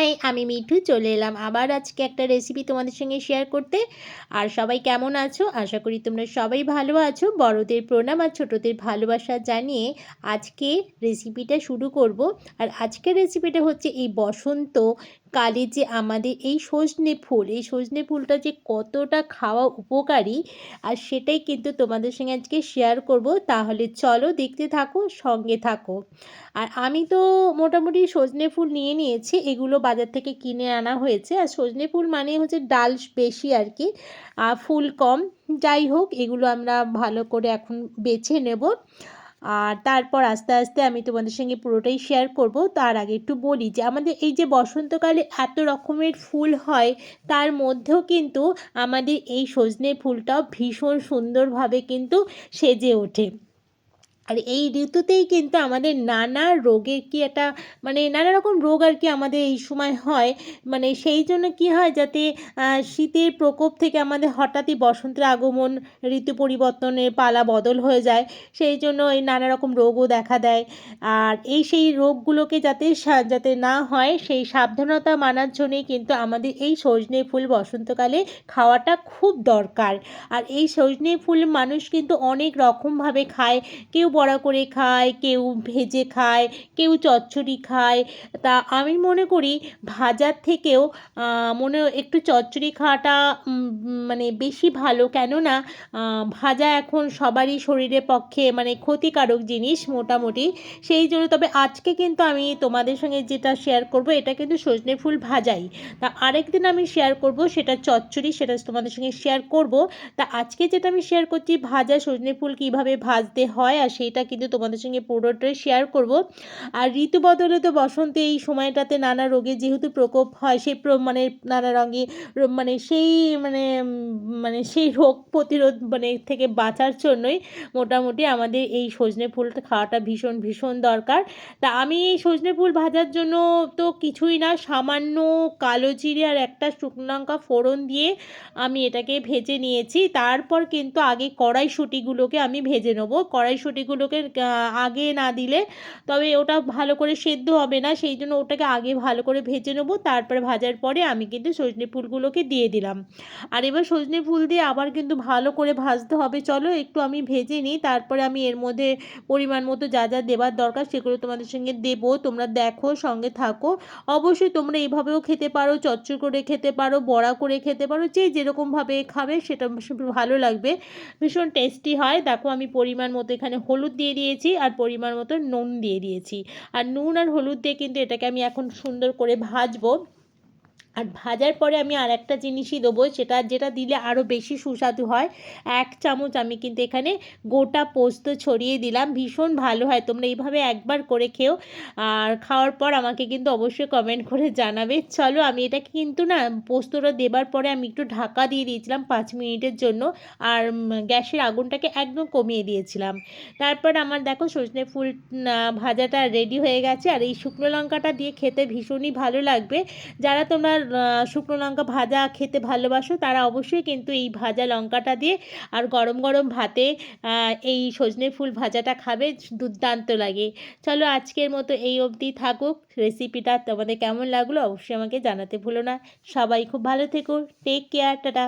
High, আমি মিঠু, চলে এলাম আবার আজকে একটা রেসিপি তোমাদের সঙ্গে শেয়ার করতে। আর সবাই কেমন আছো? আশা করি তোমরা সবাই ভালো আছো। বড়দের প্রণাম আর ছোটদের ভালোবাসা জানিয়ে আজকে রেসিপিটা শুরু করব। আর আজকের রেসিপিটা হচ্ছে এই বসন্ত কালে যে আমাদের এই সজনে ফুল, এই সজনে ফুলটা যে কতটা খাওয়া উপকারী, আর সেটাই কিন্তু তোমাদের সঙ্গে আজকে শেয়ার করব। তাহলে চলো দেখতে থাকো, সঙ্গে থাকো। আর আমি তো মোটামুটি সজনে ফুল নিয়ে নিয়েছি, এগুলো বাজার থেকে কিনে আনা হয়েছে। আর সজনে ফুল মানে হচ্ছে ডাল বেশি আর কি ফুল কম। যাই হোক, এগুলো আমরা ভালো করে এখন বেছে নেব। আর তারপর আস্তে আস্তে আমি তোমাদের সঙ্গে পুরোটাই শেয়ার করব। তার আগে একটু বলি যে, আমাদের এই যে বসন্তকালে এত রকমের ফুল হয়, তার মধ্যেও কিন্তু আমাদের এই সজনে ফুলটাও ভীষণ সুন্দরভাবে কিন্তু সেজে ওঠে। আর এই ঋতুতেই কিন্তু আমাদের নানা রোগের কি একটা মানে নানা রকম রোগ আর কি আমাদের এই সময় হয়। মানে সেই জন্য কি হয় যাতে শীতের প্রকোপ থেকে আমাদের হঠাৎই বসন্তের আগমন, ঋতু পরিবর্তনের পালা বদল হয়ে যায়। সেই জন্য এই নানা রকম রোগও দেখা দেয়। আর এই সেই রোগগুলোকে যাতে যাতে না হয়, সেই সাবধানতা মানার জন্যেই কিন্তু আমাদের এই সজনে ফুল বসন্তকালে খাওয়াটা খুব দরকার। আর এই সজনে ফুল মানুষ কিন্তু অনেক রকমভাবে খায়। কেউ বড়া করে খায়, কেউ ভেজে খায়, কেউ চচ্চড়ি খায়। তা আমি মনে করি ভাজার থেকেও মনে একটু চচ্চড়ি খাওয়াটা মানে বেশি ভালো। কেননা ভাজা এখন সবারই শরীরের পক্ষে মানে ক্ষতিকারক জিনিস মোটামুটি। সেই জন্য তবে আজকে কিন্তু আমি তোমাদের সঙ্গে যেটা শেয়ার করব, এটা কিন্তু সজনে ফুল ভাজাই। তা আরেকদিন আমি শেয়ার করব, সেটা চচ্চড়ি, সেটা তোমাদের সঙ্গে শেয়ার করব। তা আজকে যেটা আমি শেয়ার করছি, ভাজা সজনে ফুল কীভাবে ভাজতে হয় আর সেই সেইটা কিন্তু তোমাদের সঙ্গে পুরোটাই শেয়ার করব। আর ঋতু বদলে তো বসন্তে, এই সময়টাতে নানা রোগের যেহেতু প্রকোপ হয়, সেই মানে নানা রঙে মানে সেই মানে মানে সেই রোগ প্রতিরোধ মানে থেকে বাঁচার জন্যই মোটামুটি আমাদের এই সজনে ফুলটা খাওয়াটা ভীষণ ভীষণ দরকার। তা আমি এই সজনে ফুল ভাজার জন্য তো কিছুই না, সামান্য কালো জিরে আর একটা শুকনো লঙ্কা ফোড়ন দিয়ে আমি এটাকে ভেজে নিয়েছি। তারপর কিন্তু আগে কড়াইশুঁটিগুলোকে আমি ভেজে নেব। কড়াইশুঁটিগুলো ওগুলোকে আগে না দিলে তবে ওটা ভালো করে সেদ্ধ হবে না। সেই জন্য ওটাকে আগে ভালো করে ভেজে নেব। তারপরে ভাজার পরে আমি কিন্তু সজনে ফুলগুলোকে দিয়ে দিলাম। আর এবার সজনে ফুল দিয়ে আবার কিন্তু ভালো করে ভাজতে হবে। চলো একটু আমি ভেজে নিই। তারপরে আমি এর মধ্যে পরিমাণ মতো যা যা দেবার দরকার সেগুলো তোমাদের সঙ্গে দেবো। তোমরা দেখো, সঙ্গে থাকো। অবশ্যই তোমরা এইভাবেও খেতে পারো চচ্চর করে খেতে পারো, বড়া করে খেতে পারো, যে যেরকমভাবে খাবে সেটা ভালো লাগবে। ভীষণ টেস্টি হয়। দেখো আমি পরিমাণ মতো এখানে হলুদ হলুদ দিয়ে দিয়েছি আর পরিমাণ মতো নুন দিয়ে দিয়েছি। আর নুন আর হলুদ দিয়ে কিন্তু এটাকে আমি এখন সুন্দর করে ভাজবো। আর ভাজার পরে আমি আর একটা জিনিসই দেবো, সেটা, যেটা দিলে আরও বেশি সুস্বাদু হয়। এক চামচ আমি কিন্তু এখানে গোটা পোস্ত ছড়িয়ে দিলাম, ভীষণ ভালো হয়, তোমরা এইভাবে একবার করে খেও। আর খাওয়ার পর আমাকে কিন্তু অবশ্যই কমেন্ট করে জানাবে। চলো, আমি এটা কিন্তু না, পোস্তটা দেবার পরে আমি একটু ঢাকা দিয়ে দিয়েছিলাম পাঁচ মিনিটের জন্য, আর গ্যাসের আগুনটাকে একদম কমিয়ে দিয়েছিলাম। তারপর আমার দেখো, সজনে ফুল ভাজাটা রেডি হয়ে গেছে, আর এই শুকনো লঙ্কাটা দিয়ে খেতে ভীষণই ভালো লাগবে। যারা তোমরা শুকনো লঙ্কা ভাজা খেতে ভালোবাসো, তারা অবশ্যই কিন্তু এই ভাজা লঙ্কাটা দিয়ে আর গরম গরম ভাতে এই সজনে ফুল ভাজাটা খাবে, দুর্দান্ত লাগে। চলো আজকের মতো এই অবধি থাকুক রেসিপিটা তোমাদের কেমন লাগল অবশ্যই আমাকে জানাতে ভুলো না। সবাই খুব ভালো থেকো টেক কেয়ার টাটা।